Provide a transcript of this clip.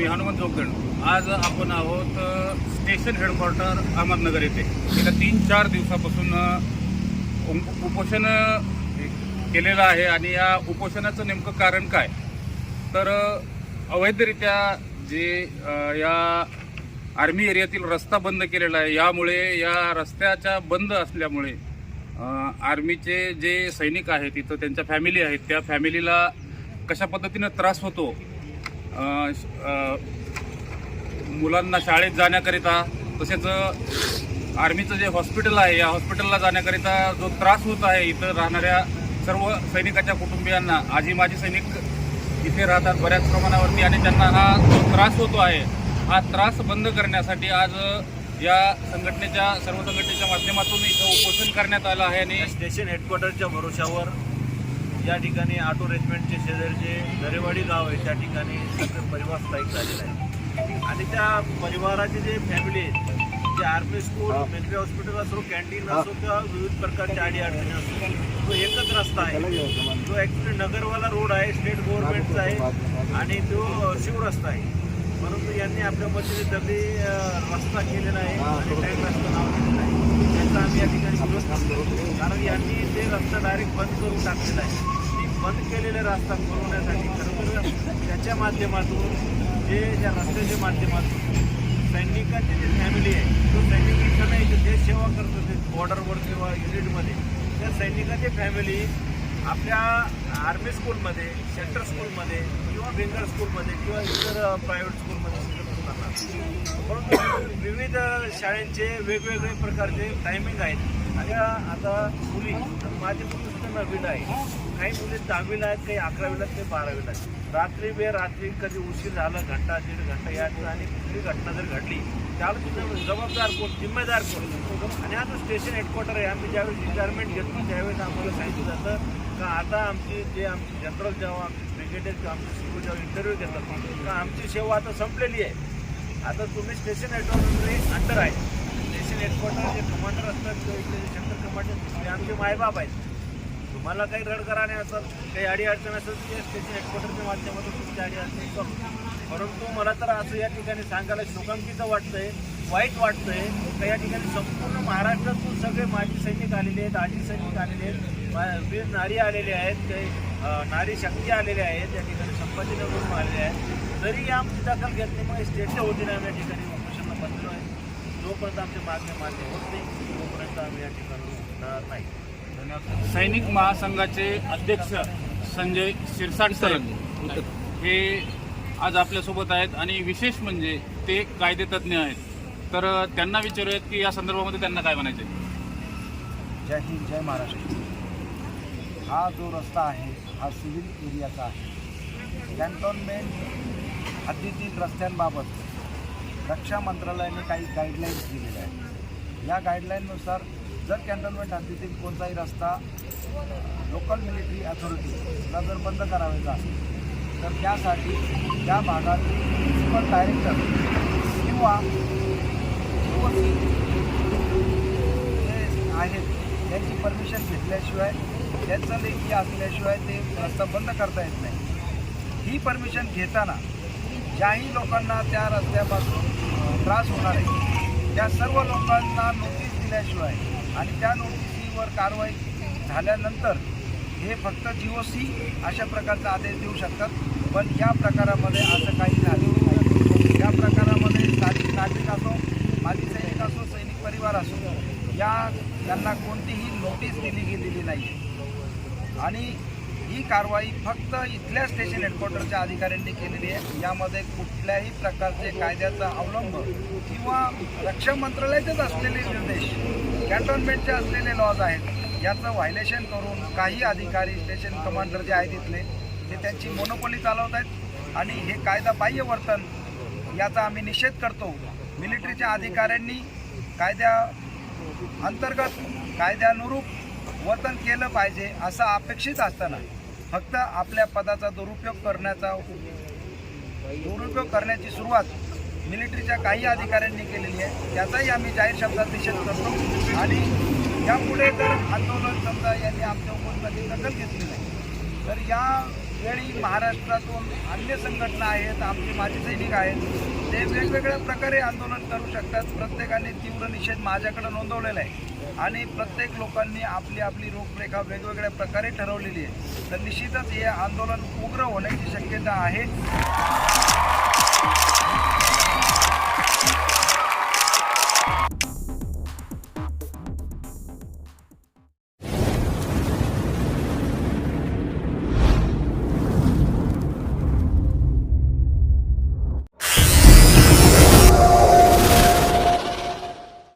आज आपण आहोत स्टेशन हेडक्वार्टर अहमदनगर येथे. गेल्या तीन चार दिवसापासून उप- उपोषण केलेलं आहे आणि या उपोषणाचं नेमकं कारण काय? तर अवैधरित्या जे या आर्मी एरियातील रस्ता बंद केलेला आहे यामुळे या रस्त्याच्या बंद असल्यामुळे आर्मीचे जे सैनिक आहेत तिथं त्यांच्या फॅमिली आहेत त्या फॅमिलीला कशा पद्धतीनं त्रास होतो मुलांना शाळेत जाण्याकरिता तसेच आर्मीचं जे हॉस्पिटल आहे या हॉस्पिटलला जाण्याकरिता जो त्रास होत आहे इथं राहणाऱ्या सर्व सैनिकाच्या कुटुंबियांना आजी माजी सैनिक इथे राहतात बऱ्याच प्रमाणावरती आणि त्यांना हा जो त्रास होतो आहे हा त्रास बंद करण्यासाठी आज या संघटनेच्या सर्व संघटनेच्या माध्यमातून इथं उपोषण करण्यात आलं आहे आणि स्टेशन हेडक्वार्टरच्या भरोशावर या ठिकाणी ऑटो रेजिमेंटचे शेजारचे दरेवाडी गाव आहे त्या ठिकाणी सगळे परिवार स्थायिक झालेला आहे आणि त्या परिवाराचे जे फॅमिली आहेत जे आर्मी स्कूल मिलिटरी हॉस्पिटल असो कॅन्टीन असो किंवा विविध प्रकारच्या अडी अडचणी असो तो एकच रस्ता आहे. तो ॲक्च्युली नगरवाला रोड आहे स्टेट गव्हर्नमेंटचा आहे आणि तो शिवरस्ता आहे. परंतु यांनी आपल्या पद्धतीने दगडी रस्ता केलेला आहे आणि टँक रस्ता नाव दिलेलं आहे. त्याचा आम्ही या ठिकाणी विरोध करतो. कारण यांनी ते रस्ता डायरेक्ट बंद करून टाकलेला आहे. बंद केलेले रस्ता पुरवण्यासाठी खरंतर त्याच्या माध्यमातून जे त्या रस्त्याच्या माध्यमातून सैनिकांची जी फॅमिली आहे तो सैनिक इथं नाही तर देश सेवा करतो ते बॉर्डरवर किंवा युनिटमध्ये त्या सैनिकाची फॅमिली आपल्या आर्मी स्कूलमध्ये सेंट्रल स्कूलमध्ये किंवा बेंगल स्कूलमध्ये किंवा इतर प्रायव्हेट स्कूलमध्ये शिकत परंतु विविध शाळेंचे वेगवेगळे प्रकारचे टायमिंग आहेत. आणि आता मुली माझी मुली सुद्धा नववीला आहे. काही मुली दहावीला आहेत काही अकरावीला आहेत काही बारावीला आहेत. रात्री बे रात्री कधी उशीर झाला घंटा दीड घंटा या आणि कुठली घटना जर घडली त्याला तिथं जबाबदार कोण जिम्मेदार कोण? आणि आता स्टेशन हेडक्वार्टर आहे आम्ही ज्यावेळेस रिटायरमेंट घेतो त्यावेळेस आम्हाला सांगितलं जातं का आता आमची जे आमचे जनरल जेव्हा आमचे ब्रिगेडियर किंवा आमचे शिकू जेव्हा इंटरव्ह्यू घेतात का आमची सेवा आता संपलेली आहे. आता तुम्ही स्टेशन हेडक्वार्टर अंडर आहे. स्टेशन हेडक्वार्टर जे कमांडर असतात किंवा इथले जे सेंटर कमांडर ते आमचे मायबाप आहेत. तुम्हाला काही रडकराने असेल काही अडी अडचण असेल तर ते स्टेशन हेडक्वार्टरच्या माध्यमातून तुमच्या अडीअडचण करू. परंतु मला तर असं या ठिकाणी सांगायला शोकांकित वाटतंय वाईट वाटतंय का या ठिकाणी संपूर्ण महाराष्ट्रातून सगळे माजी सैनिक आलेले आहेत आजी सैनिक आलेले आहेत मा- वीर नारी आलेले आहेत काही नारी शक्ती आलेले आहेत या ठिकाणी संभाजीनगरहून आलेले आहेत. तरी या आमची दखल घेतली मग स्टेटच्या वतीने आम्ही या ठिकाणी उपोषणला बसलो आहे जोपर्यंत आमचे मागणी मान्य होत नाही तोपर्यंत आम्ही या ठिकाणी होणार नाही. सैनिक महासंघाचे अध्यक्ष संजय शिरसाट साहेब हे आज आपल्यासोबत आहेत आणि विशेष म्हणजे ते कायदेतज्ञ आहेत. तर त्यांना विचारूयात की या संदर्भामध्ये त्यांना काय म्हणायचं आहे जय हिंद जय महाराष्ट्र. हा जो रस्ता आहे हा सिव्हिल एरियाचा आहे. कॅन्टोन्मेंट हद्दीतील रस्त्यांबाबत रक्षा मंत्रालयाने काही गाईडलाईन्स दिलेल्या आहेत. या गाईडलाईननुसार जर कॅन्टोन्मेंट हद्दीतील कोणताही रस्ता लोकल मिलिटरी अथॉरिटीला जर बंद करावायचा असेल तर त्यासाठी त्या भागातील म्युन्सिपल डायरेक्टर किंवा जे आहेत त्यांची परमिशन घेतल्याशिवाय त्यांचं लेखी असल्याशिवाय ते रस्ता बंद करता येत नाही. ही परमिशन घेताना ज्याही लोकांना त्या रस्त्यापासून त्रास होणार आहे त्या सर्व लोकांना नोटीस दिल्याशिवाय आणि त्या नोटिसीवर कारवाई झाल्यानंतर हे फक्त जी ओ सी अशा प्रकारचा आदेश देऊ शकतात. पण या प्रकारामध्ये असं काही झालेलं नाही. या प्रकारामध्ये स्थानिक नागरिक असो माजी सैनिक असो सैनिक परिवार असो या त्यांना कोणतीही नोटीस दिली गेलेली नाही. आणि ही कारवाई फक्त इथल्या स्टेशन हेडक्वार्टरच्या अधिकाऱ्यांनी केलेली आहे. यामध्ये कुठल्याही प्रकारचे कायद्याचा अवलंब किंवा रक्षा मंत्रालयातच असलेले निर्देश कॅन्टोन्मेंटचे असलेले लॉज आहेत याचं व्हायलेशन करून काही अधिकारी स्टेशन कमांडर जे आहेत इथले ते त्यांची मोनोपोली चालवत आहेत आणि हे कायदा बाह्य वर्तन याचा आम्ही निषेध करतो. मिलिटरीच्या अधिकाऱ्यांनी कायद्या अंतर्गत कायद्यानुरूप वर्तन केलं पाहिजे असं अपेक्षित असताना फक्त आपल्या पदाचा दुरुपयोग करण्याचा दुरुपयोग करण्याची सुरुवात मिलिटरीच्या काही अधिकाऱ्यांनी केलेली आहे त्याचाही आम्ही जाहीर शब्दात निषेध करतो. आणि यापुढे जर आंदोलन समजा यांनी आमच्या उपस्थिती दखल घेतली नाही तर या वेळी महाराष्ट्रातून अन्य संघटना आहेत आमचे माजी सैनिक आहेत ते वेगवेगळ्या प्रकारे आंदोलन करू शकतात. प्रत्येकाने तीव्र निषेध माझ्याकडे नोंदवलेला आहे. आणि प्रत्येक लोकांनी आपली आपली रूपरेखा वेगवेगळ्या प्रकारे ठरवलेली आहे. तर निश्चितच हे आंदोलन उग्र होण्याची शक्यता आहे.